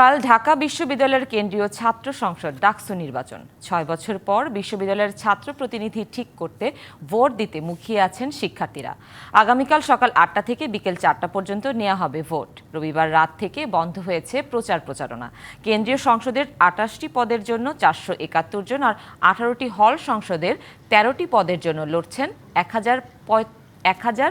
কাল ঢাকা বিশ্ববিদ্যালয়ের কেন্দ্রীয় ছাত্র সংসদ ডাকসু নির্বাচন। ছয় বছর পর বিশ্ববিদ্যালয়ের ছাত্র প্রতিনিধি ঠিক করতে ভোট দিতে মুখিয়ে আছেন শিক্ষার্থীরা। আগামীকাল সকাল আটটা থেকে বিকেল চারটা পর্যন্ত নেওয়া হবে ভোট। রবিবার রাত থেকে বন্ধ হয়েছে প্রচার প্রচারণা। কেন্দ্রীয় সংসদের আটাশটি পদের জন্য চারশো একাত্তর জন আর আঠারোটি হল সংসদের তেরোটি পদের জন্য লড়ছেন এক হাজার এক হাজার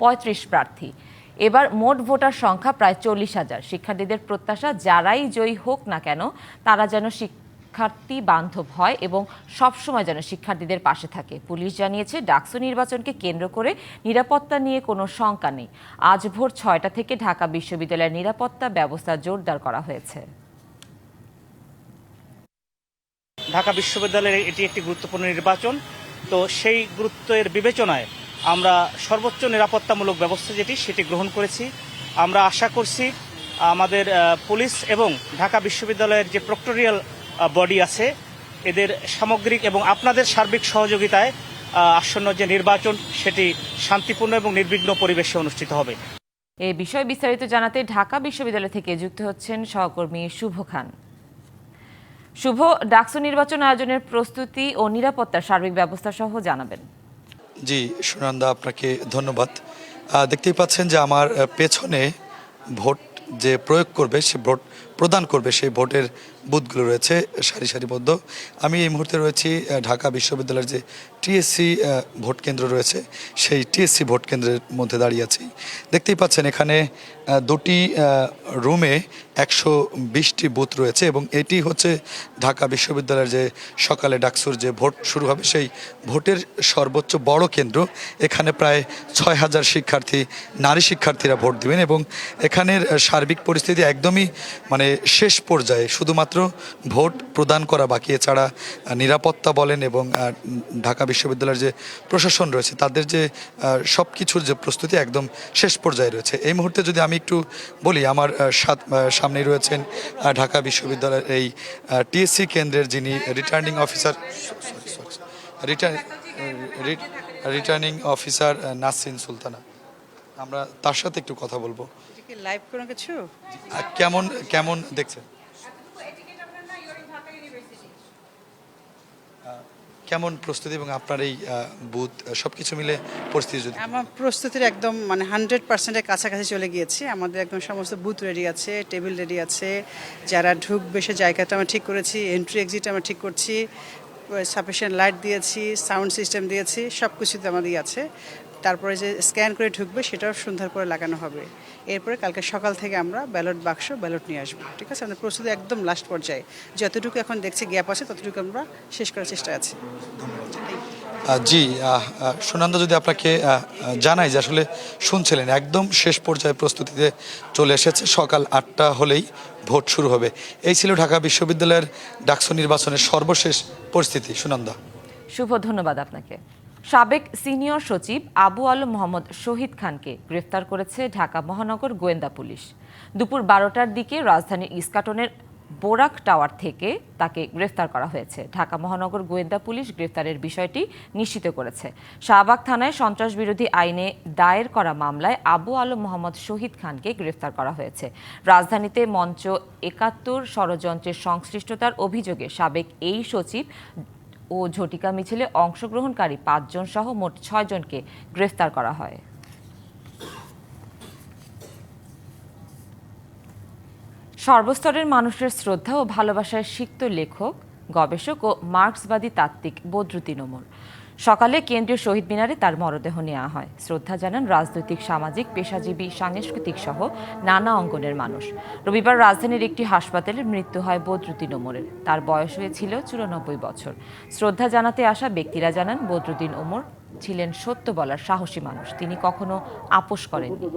পঁয়ত্রিশ প্রার্থী। এবার মোট ভোটার সংখ্যা প্রায় চল্লিশ হাজার। শিক্ষার্থীদের প্রত্যাশা যারাই জয়ী হোক না কেন, তারা যেন শিক্ষার্থী বান্ধব হয় এবং সবসময় যেন শিক্ষার্থীদের পাশে থাকে। পুলিশ জানিয়েছে, ডাকসু নির্বাচনকে কেন্দ্র করে নিরাপত্তা নিয়ে কোনো শঙ্কা নেই। আজ ভোর ছয়টা থেকে ঢাকা বিশ্ববিদ্যালয়ের নিরাপত্তা ব্যবস্থা জোরদার করা হয়েছে। ঢাকা বিশ্ববিদ্যালয়ের এটি একটি গুরুত্বপূর্ণ নির্বাচন। তো সেই গুরুত্বের বিবেচনায় আমরা সর্বোচ্চ নিরাপত্তামূলক ব্যবস্থা যেটি, সেটি গ্রহণ করেছি। আমরা আশা করছি, আমাদের পুলিশ এবং ঢাকা বিশ্ববিদ্যালয়ের যে প্রক্টোরিয়াল বডি আছে, এদের সামগ্রিক এবং আপনাদের সার্বিক সহযোগিতায় আসন্ন যে নির্বাচন, সেটি শান্তিপূর্ণ এবং নির্বিঘ্ন পরিবেশে অনুষ্ঠিত হবে। এ বিষয়ে বিস্তারিত জানাতে ঢাকা বিশ্ববিদ্যালয় থেকে যুক্ত হচ্ছেন সহকর্মী শুভ খান। শুভ, ডাকসু নির্বাচন আয়োজনের প্রস্তুতি ও নিরাপত্তার সার্বিক ব্যবস্থা সহ জানাবেন। জি, সুনন্দা, আপনাকে ধন্যবাদ। দেখতেই পাচ্ছেন যে আমার পেছনে ভোট যে প্রয়োগ করবে, সে ভোট প্রদান করবে সেই ভোটের বুথগুলো রয়েছে সারি সারিবদ্ধ আমি এই মুহূর্তে রয়েছি ঢাকা বিশ্ববিদ্যালয়ের যে টিএসসি ভোট কেন্দ্র রয়েছে, সেই টিএসসি ভোট কেন্দ্রের মধ্যে দাঁড়িয়ে আছি। দেখতেই পাচ্ছেন এখানে দুটি রুমে একশো বিশটি বুথ রয়েছে এবং এটি হচ্ছে ঢাকা বিশ্ববিদ্যালয়ের যে সকালে ডাকসুর যে ভোট শুরু হবে, সেই ভোটের সর্বোচ্চ বড় কেন্দ্র। এখানে প্রায় ছয় হাজার শিক্ষার্থী, নারী শিক্ষার্থীরা ভোট দিবেন এবং এখানের সার্বিক পরিস্থিতি একদমই মানে শেষ পর্যায়ে শুধুমাত্র ভোট প্রদান করা বাকি, এছাড়া নিরাপত্তা বলেন এবং ঢাকা বিশ্ববিদ্যালয়ের যে প্রশাসন রয়েছে, তাদের যে সব কিছুর যে প্রস্তুতি একদম শেষ পর্যায়ে রয়েছে। এই মুহূর্তে যদি আমি একটু বলি, আমার সামনেই রয়েছেন ঢাকা বিশ্ববিদ্যালয়ের এই টিএসসি কেন্দ্রের যিনি returning officer returning officer Nasrin Sultana. আমরা তার সাথে একটু কথা বলব। কি লাইভ কোনো কিছু? কেমন কেমন দেখছেন? কেমন প্রস্তুতি এবং আপনার এই বুথ সব কিছু মিলে পরিস্থিতি যদি আমার প্রস্তুতির একদম মানে হান্ড্রেড পার্সেন্টের কাছাকাছি চলে গিয়েছি। আমাদের একদম সমস্ত বুথ রেডি আছে টেবিল রেডি আছে। যারা ঢুকবে সে জায়গাটা আমরা ঠিক করেছি এন্ট্রি এক্সিট আমরা ঠিক করছি। সাফিসিয়েন্ট লাইট দিয়েছি সাউন্ড সিস্টেম দিয়েছি সব কিছুতে আমাদের আছে। তারপরে যে স্ক্যান করে ঢুকবে সেটাও সন্ধ্যার করে লাগানো হবে। এরপরে কালকে সকাল থেকে আমরা ব্যালট বাক্স ব্যালট নিয়ে আসব ঠিক আছে? আমাদের প্রস্তুতি একদম লাস্ট পর্যায়ে। যতটুকু এখন দেখছি গ্যাপ আছে ততটুকু আমরা শেষ করার চেষ্টা আছি। জি সুনন্দা যদি আপনাকে জানাই যে আসলে শুনছিলেন একদম শেষ পর্যায়ে প্রস্তুতিতে চলে এসেছে সকাল আটটা হলেই ভোট শুরু হবে। এই ছিল ঢাকা বিশ্ববিদ্যালয়ের ডাকসু নির্বাচনের সর্বশেষ পরিস্থিতি সুনন্দা। শুভ ধন্যবাদ আপনাকে। সাবেক সিনিয়র সচিব আবু আলম মোহাম্মদ শহীদ খানকে গ্রেফতার করেছে ঢাকা মহানগর গোয়েন্দা পুলিশ। দুপুর বারোটার দিকে রাজধানীর ইস্কাটনের বোরাক টাওয়ার থেকে তাকে গ্রেফতার করা হয়েছে। ঢাকা মহানগর গোয়েন্দা পুলিশ গ্রেফতারের বিষয়টি নিশ্চিত করেছে। শাহবাগ থানায় সন্ত্রাস বিরোধী আইনে দায়ের করা মামলায় আবু আলম মোহাম্মদ শহীদ খানকে গ্রেফতার করা হয়েছে। রাজধানীতে মঞ্চ একাত্তর ষড়যন্ত্রের সংশ্লিষ্টতার অভিযোগে সাবেক এই সচিব ও ঝটিকা মিছিলে অংশগ্রহণকারী পাঁচজন সহ মোট ছয়জনকে গ্রেফতার করা হয়। সর্বস্তরের মানুষের শ্রদ্ধা ও ভালোবাসায় সিক্ত লেখক, গবেষক ও মার্ক্সবাদী তাত্ত্বিক বদরুদ্দি নোমর সকালে কেন্দ্রীয় শহীদ মিনারে তার মরদেহ নেওয়া হয়। শ্রদ্ধা জানান রাজনৈতিক, সামাজিক, পেশাজীবী, সাংস্কৃতিক সহ নানা অঙ্গনের মানুষ। রবিবার রাজধানীর একটি হাসপাতালে মৃত্যু হয় বদরুদ্দিন ওমরের। তার বয়স হয়েছিল চুরানব্বই বছর। শ্রদ্ধা জানাতে আসা ব্যক্তিরা জানান, বদরুদ্দিন ওমর ছিলেন সত্য বলার সাহসী মানুষ। তিনি কখনো আপোষ করেননি।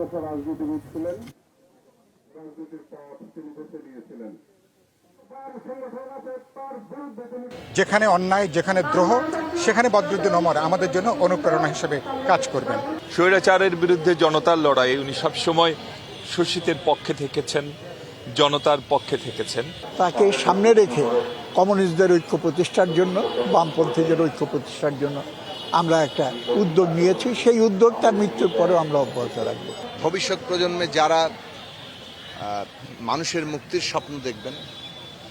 যেখানে অন্যায়, যেখানে দ্রোহ সেখানে বদরুদ্দিন ওমর আমাদের জন্য অনুপ্রেরণা হিসেবে কাজ করবেন। স্বৈরাচারের বিরুদ্ধে জনতার লড়াই উনি সবসময় শোষিতের পক্ষে থেকেছেন জনতার পক্ষে থেকেছেন। তাকে সামনে রেখে কমিউনিস্টদের ঐক্য প্রতিষ্ঠার জন্য বামপন্থীদের ঐক্য প্রতিষ্ঠার জন্য আমরা একটা উদ্যোগ নিয়েছি। সেই উদ্যোগ তার মৃত্যুর পরেও আমরা অব্যাহত রাখব। ভবিষ্যৎ প্রজন্মে যারা মানুষের মুক্তির স্বপ্ন দেখবেন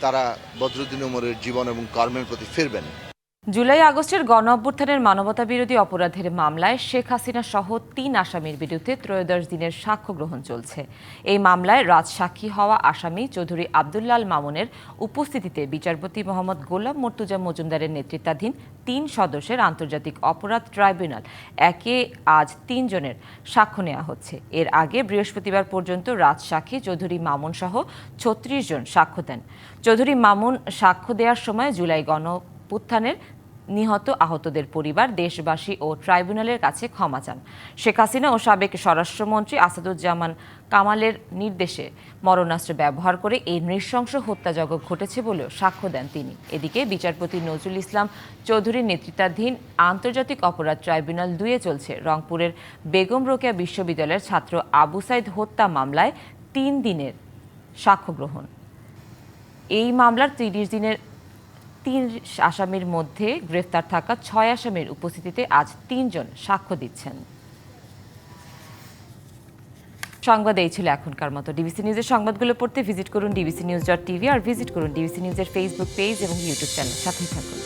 তারা বদরুদ্দিন উমরের জীবন এবং কর্মের প্রতি ফিরবেন। জুলাই আগস্টের গণ অভ্যুত্থানের মানবতা বিরোধী অপরাধের মামলায় শেখ হাসিনা সহ তিন আসামির বিরুদ্ধে ত্রয়োদশ দিনের সাক্ষ্য গ্রহণ চলছে। এই মামলায় রাজসাক্ষী হওয়া আসামি চৌধুরী আবদুল্লাল মামুনের উপস্থিতিতে বিচারপতি মোহাম্মদ গোলাম মর্তুজা মজুমদারের নেতৃত্বাধীন তিন সদস্যের আন্তর্জাতিক অপরাধ ট্রাইব্যুনাল, একে আজ তিনজনের সাক্ষ্য নেওয়া হচ্ছে। এর আগে বৃহস্পতিবার পর্যন্ত রাজসাক্ষী চৌধুরী মামুন সহ ছত্রিশ জন সাক্ষ্য দেন। চৌধুরী মামুন সাক্ষ্য দেওয়ার সময় জুলাই গণ অভ্যুত্থানের নিহত আহতদের পরিবার, দেশবাসী ও ট্রাইব্যুনালের কাছে ক্ষমা চান। শেখ হাসিনা ও সাবেক স্বরাষ্ট্রমন্ত্রী আসাদুজ্জামান কামালের নির্দেশে মরণাস্ত্র ব্যবহার করে এই নৃশংস হত্যাযজ্ঞ ঘটেছে বলেও সাক্ষ্য দেন তিনি। এদিকে বিচারপতি নজরুল ইসলাম চৌধুরীর নেতৃত্বাধীন আন্তর্জাতিক অপরাধ ট্রাইব্যুনাল দুয়ে চলছে। রংপুরের বেগম রোকেয়া বিশ্ববিদ্যালয়ের ছাত্র আবু সাইদ হত্যা মামলায় তিন দিনের সাক্ষ্য গ্রহণ। এই মামলার তিরিশ দিনের তিন আসামির মধ্যে গ্রেফতার থাকা ছয় আসামির উপস্থিতিতে আজ তিনজন সাক্ষ্য দিচ্ছেন। সংবাদ এই ছিল এখনকার মতো। ডিবিসি নিউজের সংবাদগুলো পড়তে ভিজিট করুন ডিবিসি নিউজ ডট টিভি আর ভিজিট করুন ডিবিসি নিউজের ফেসবুক পেজ এবং ইউটিউব চ্যানেল সাথেই থাকুন।